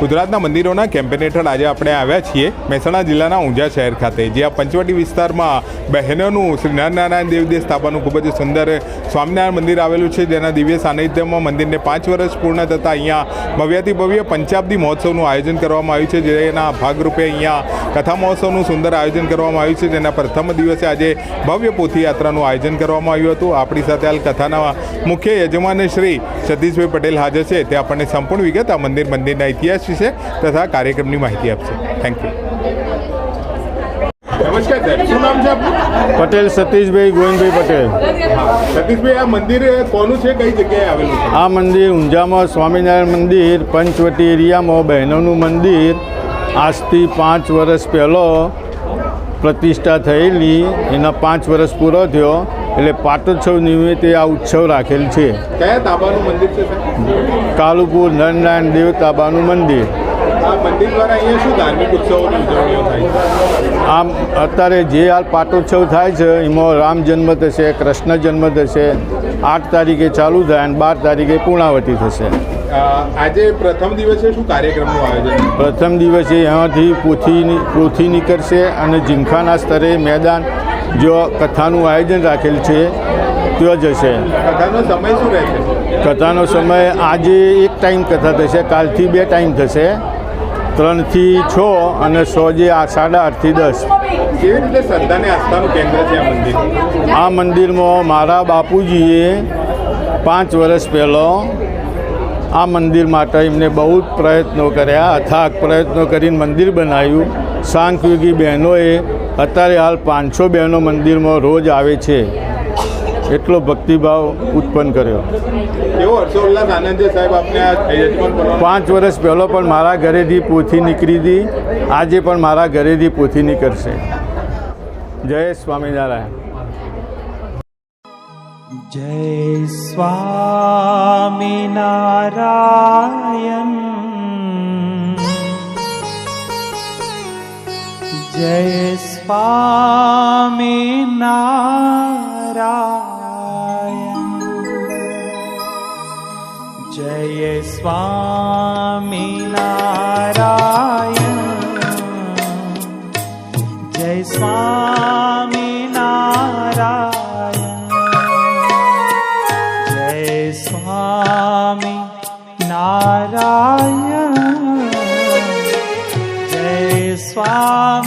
ગુજરાતના મંદિરોના કેમ્પેન હેઠળ આજે આપણે આવ્યા છીએ મહેસાણા જિલ્લાના ઊંઝા શહેર ખાતે જ્યાં પંચવટી વિસ્તારમાં બહેનોનું શ્રી નરનારાયણ દેવદેવ સ્થાપનનું ખૂબ જ સુંદર સ્વામિનારાયણ મંદિર આવેલું છે, જેના દિવ્ય સાનિધ્યમાં મંદિરને પાંચ વર્ષ પૂર્ણ થતાં અહીંયા ભવ્યાતિ ભવ્ય પંચાબ્દી મહોત્સવનું આયોજન કરવામાં આવ્યું છે, જેના ભાગરૂપે અહીંયા કથા મહોત્સવનું સુંદર આયોજન કરવામાં આવ્યું છે, જેના પ્રથમ દિવસે આજે ભવ્ય પોથી યાત્રાનું આયોજન કરવામાં આવ્યું હતું. આપણી સાથે હાલ કથાના મુખ્ય યજમાન શ્રી સતીશભાઈ પટેલ હાજર છે તે આપણને સંપૂર્ણ વિગત આ મંદિર મંદિરના ઇતિહાસ વિશે તથા કાર્યક્રમની માહિતી આપશે. થેન્ક યુ નમસ્કાર શું નામ છે આપનું? પટેલ સતીશભાઈ ગોવિંદભાઈ પટેલ. સતીશભાઈ આ મંદિર કોનું છે? કઈ જગ્યાએ આવેલું છે? આ મંદિર ઊંઝામાં સ્વામિનારાયણ મંદિર પંચવટી એરિયામાં બહેનોનું મંદિર. આજથી પાંચ વર્ષ પહેલો પ્રતિષ્ઠા થયેલી એના પાંચ વર્ષ પૂરો થયો. એટલે પાટોત્સવ નિમિત્તે આ ઉત્સવ રાખેલ છે. કયા તાબાનું મંદિર છે કાલુપુર નરનારાયણ દેવ તાબાનું મંદિર. મંદિર દ્વારા અહીંયા શું ધાર્મિક ઉત્સવોની ઉજવણીઓ થાય આમ અત્યારે જે હાલ પાટોત્સવ થાય છે એમાં રામ જન્મ થશે કૃષ્ણ જન્મ થશે આઠ તારીખે ચાલુ થાય અને બાર તારીખે પૂર્ણાવતી થશે. આજે પ્રથમ દિવસે શું કાર્યક્રમનું આયોજન? પ્રથમ દિવસે અહીંયાથી પોથી પોથી નીકળશે અને જીમખાના સ્તરે મેદાન જો કથાનું આયોજન રાખેલ છે ત્યાં જશે. કથાનો સમય શું રહેશે કથાનો સમય આજે એક ટાઈમ કથા થશે કાલથી બે ટાઈમ થશે. ત્રણથી છ અને સોજે આ સાડા આઠથી દસ. કેવી રીતે શ્રદ્ધાને આસ્થાનું કેન્દ્ર છે આ મંદિર? આ મંદિરમાં મારા બાપુજીએ પાંચ વર્ષ પહેલાં આ મંદિર માટે એમને બહુ જ પ્રયત્નો કર્યા. અથાગ પ્રયત્નો કરીને મંદિર બનાવ્યું. સાંખ્યોગી બહેનોએ અત્યારે હાલ પાંચસો બહેનો મંદિરમાં રોજ આવે છે. એટલો ભક્તિભાવ ઉત્પન્ન કર્યો. પાંચ વર્ષ પહેલો પણ મારા ઘરેથી પોથી નીકળી હતી. આજે પણ મારા ઘરેથી પોથી નીકળશે. જય સ્વામિનારાયણ. जय स्वामिनारायण जय स्वामिनारायण जय स्वामिनारायण जय स्वामिनारायण नारायण जय स्वामी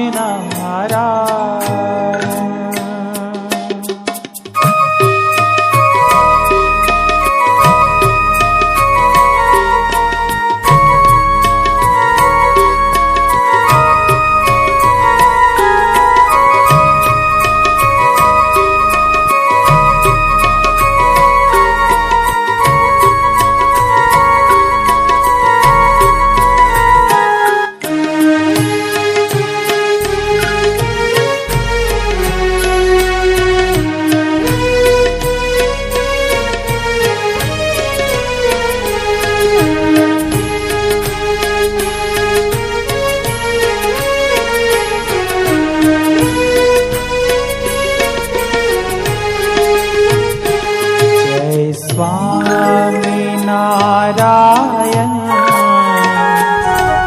नारायण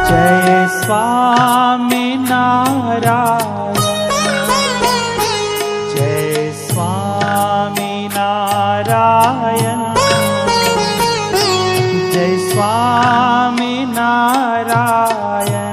जय स्वामी नारायण जय स्वामी नारायण जय स्वामी नारायण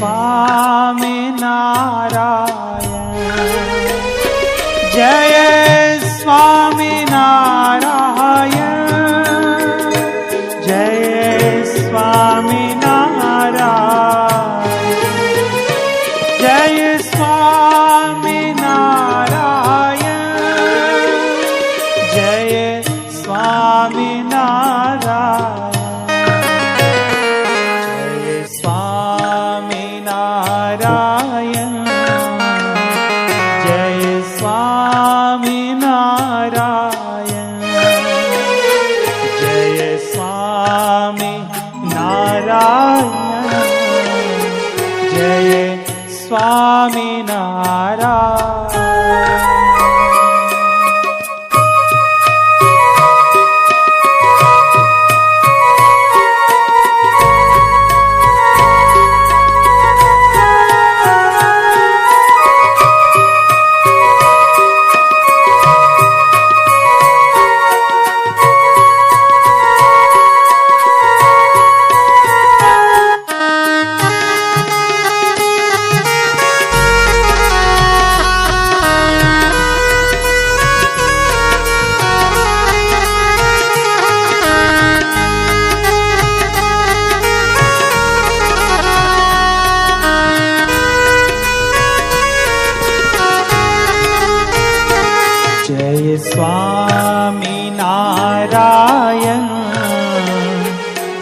પામે નારા ನಾಮಿನಾಯ जय स्वामी नारायण।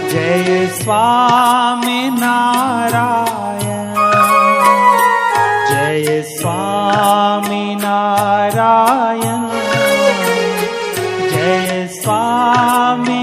जय स्वामी नारायण। जय स्वामी नारायण। जय स्वामी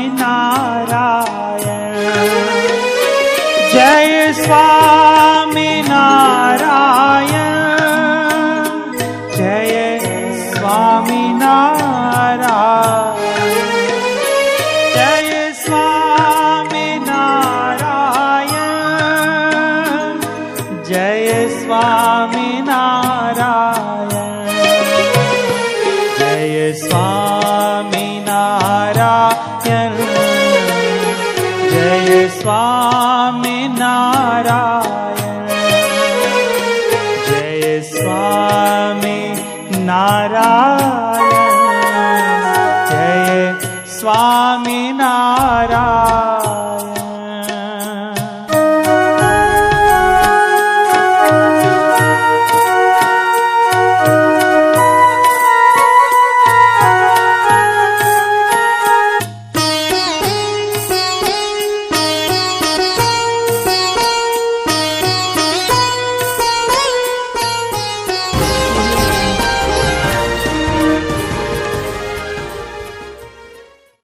yara.